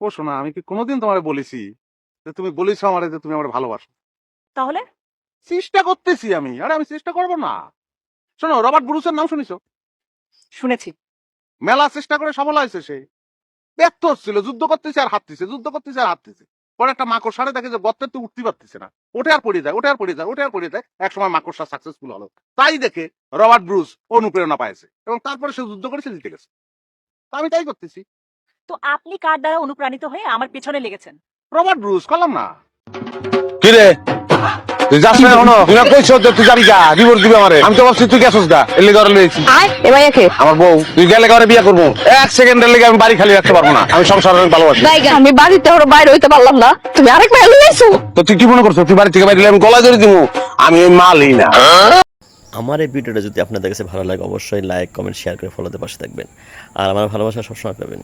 ও শোনা আমি কি কোনোদিন তোমারে বলেছি যে তুমি বলেছ আমারে যে তুমি আমার ভালোবাসো? তাহলে? চেষ্টা করতেছি আমি। আরে আমি চেষ্টা করব না। শোনো রবার্ট ব্রুসের নাম শুনিছো? শুনেছি। মেলা চেষ্টা করে সফল হয়েছে সে। ব্যর্থ হচ্ছিল যুদ্ধ করতেছে আর হাঁটতেছে যুদ্ধ করতেছে আর হাঁটতেছে পরে একটা মাকড়সারে দেখে যে গর্তের তো উঠতে পারতেছে না। ওঠে আর পড়ে যায় ওঠে আর পড়ে যায় ওঠে আর পড়ে যায়। এক সময় মাকড়সা সাকসেসফুল হলো। তাই দেখে রবার্ট ব্রুস অনুপ্রেরণা পাইছে এবং তারপরে সে যুদ্ধ করে সে জিতে গেছে। তা আমি তাই করতেছি। তো আপনি কার দ্বারা অনুপ্রাণিত হয়ে আমার পেছনে লেগেছেন? রবার্ট ব্রুস কলাম না। কি রে? তুই যাস না এখনও? তুই না কইছ যে তুই যাবি গা ডিভোর্স দিবি আমারে? আমি তো ভাবছি তুই গেছস গা এর লিগে ওরে লইছি আয় এ ভাইয়াকে আমার বউ। তুই গেলে ঘরে বিয়ে করব। এক সেকেন্ডের লেগে আমি বাড়ি খালি রাখতে পারব না। আমি সংসার অনেক ভালোবাসি। বাইগা আমি বাড়িতে ওর বাইরে হইতে পারলাম না। তুমি আরেক ভাইয়া লই আইছো। তো তুই কি মনে করছ? তুই বাড়ি থেকে বাইরে আমি গলা ধরে দিব আমি ওই মালই না। আমার এই ভিডিওটা যদি আপনাদের কাছে ভালো লাগে অবশ্যই লাইক কমেন্ট শেয়ার করে ফলোতে পাশে থাকবেন। আর আমার ভালোবাসা সবসময় পাবেন।